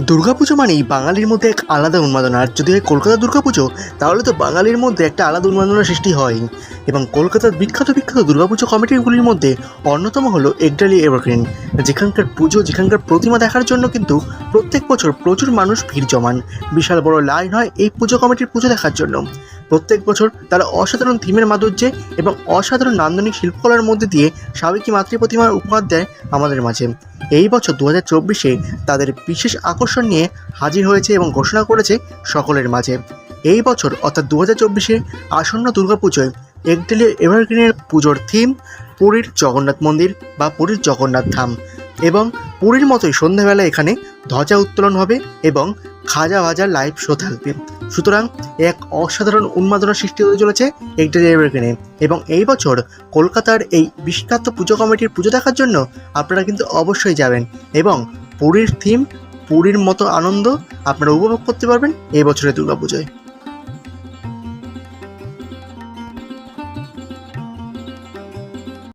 দুর্গাপুজো মানেই বাঙালির মধ্যে এক আলাদা উন্মাদনা। আর যদি হয় কলকাতা দুর্গাপুজো, তাহলে তো বাঙালির মধ্যে একটা আলাদা উন্মাদনার সৃষ্টি হয় এবং কলকাতার বিখ্যাত বিখ্যাত দুর্গাপুজো কমিটিগুলির মধ্যে অন্যতম হলো একডালি এভারগ্রিন। যেখানকার পুজো, যেখানকার প্রতিমা দেখার জন্য কিন্তু প্রত্যেক বছর প্রচুর মানুষ ভিড় জমান। বিশাল বড় লাইন হয় এই পুজো কমিটির পুজো দেখার জন্য। প্রত্যেক বছর তারা অসাধারণ থিমের মাধুর্যে এবং অসাধারণ নান্দনিক শিল্পকলার মধ্যে দিয়ে সাবেকি মাতৃ প্রতিমার উপহার দেয় আমাদের মাঝে। এই বছর দু হাজার চব্বিশে তাদের বিশেষ আকর্ষণ নিয়ে হাজির হয়েছে এবং ঘোষণা করেছে সকলের মাঝে। এই বছর অর্থাৎ দু হাজার চব্বিশে আসন্ন দুর্গাপুজোয় একডেলি এভারগ্রিনের পুজোর থিম পুরীর জগন্নাথ মন্দির বা পুরীর জগন্নাথ ধাম এবং পুরীর মতোই সন্ধ্যাবেলা এখানে ধ্বজা উত্তোলন হবে এবং খাজা ভাজা লাইভ শো থাকবে। সুতরাং এক অসাধারণ উন্মাদনা সৃষ্টি হতে চলেছে একডেলি এভারগ্রিনে এবং এই বছর কলকাতার এই বিখ্যাত পুজো কমিটির পুজো দেখার জন্য আপনারা কিন্তু অবশ্যই যাবেন এবং পুরীর থিম পুরীর মতো আনন্দ আপনারা উপভোগ করতে পারবেন এই বছরের দুর্গাপুজোয়।